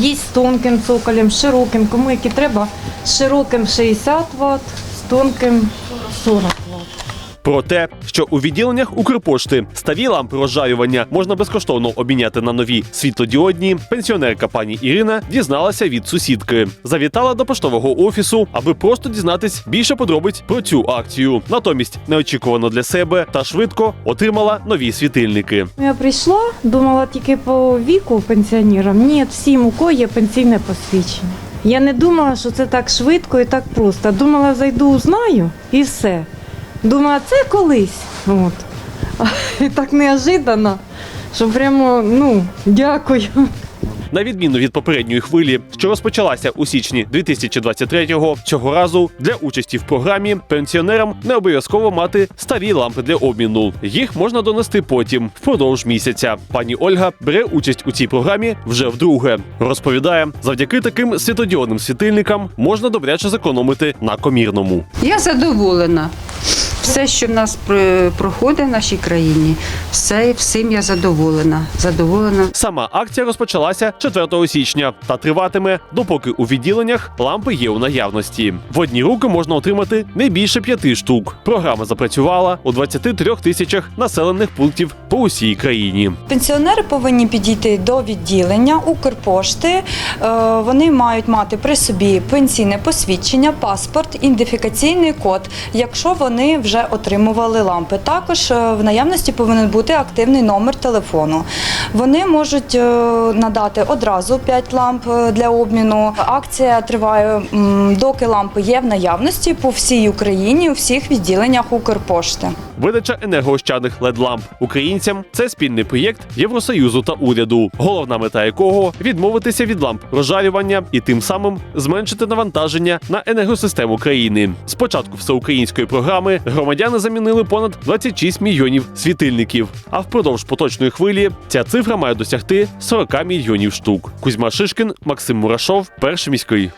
Є з тонким цоколем, широким, кому які треба. Широким 60 Вт, з тонким 40 Вт. Про те, що у відділеннях Укрпошти старі лампи розжарювання можна безкоштовно обміняти на нові світлодіодні, пенсіонерка пані Ірина дізналася від сусідки. Завітала до поштового офісу, аби просто дізнатись більше подробиць про цю акцію. Натомість неочікувано для себе та швидко отримала нові світильники. Я прийшла, думала тільки по віку пенсіонерам. Ні, всім, у кого є пенсійне посвідчення. Я не думала, що це так швидко і так просто. Думала, зайду, узнаю і все. Думала, це колись. От. І так неожиданно, що прямо, ну, дякую. На відміну від попередньої хвилі, що розпочалася у січні 2023-го, цього разу для участі в програмі пенсіонерам не обов'язково мати старі лампи для обміну. Їх можна донести потім, впродовж місяця. Пані Ольга бере участь у цій програмі вже вдруге. Розповідає, завдяки таким світодіодним світильникам можна добряче зекономити на комірному. Я задоволена. Все, що в нас проходить в нашій країні, все всім я задоволена. Задоволена Сама акція розпочалася 4 січня та триватиме, допоки у відділеннях лампи є у наявності. В одні руки можна отримати не більше п'яти штук. Програма запрацювала у 23 тисячах населених пунктів по усій країні. Пенсіонери повинні підійти до відділення Укрпошти. Е, Вони мають мати при собі пенсійне посвідчення, паспорт, ідентифікаційний код, якщо вони вже отримували лампи. Також е, в наявності повинен бути активний номер телефону. Вони можуть е, надати одразу 5 ламп е, для обміну. Акція триває, доки лампи є в наявності по всій Україні у всіх відділеннях Укрпошти. Видача енергоощадних led ламп українцям це спільний проєкт Євросоюзу та уряду, головна мета якого відмовитися від ламп розжарювання і тим самим зменшити навантаження на енергосистему країни. З початку всеукраїнської програми громадяни замінили понад 26 мільйонів світильників. А впродовж поточної хвилі ця цифра має досягти 40 мільйонів штук. Кузьма Шишкін, Максим Мурашов, перший міський.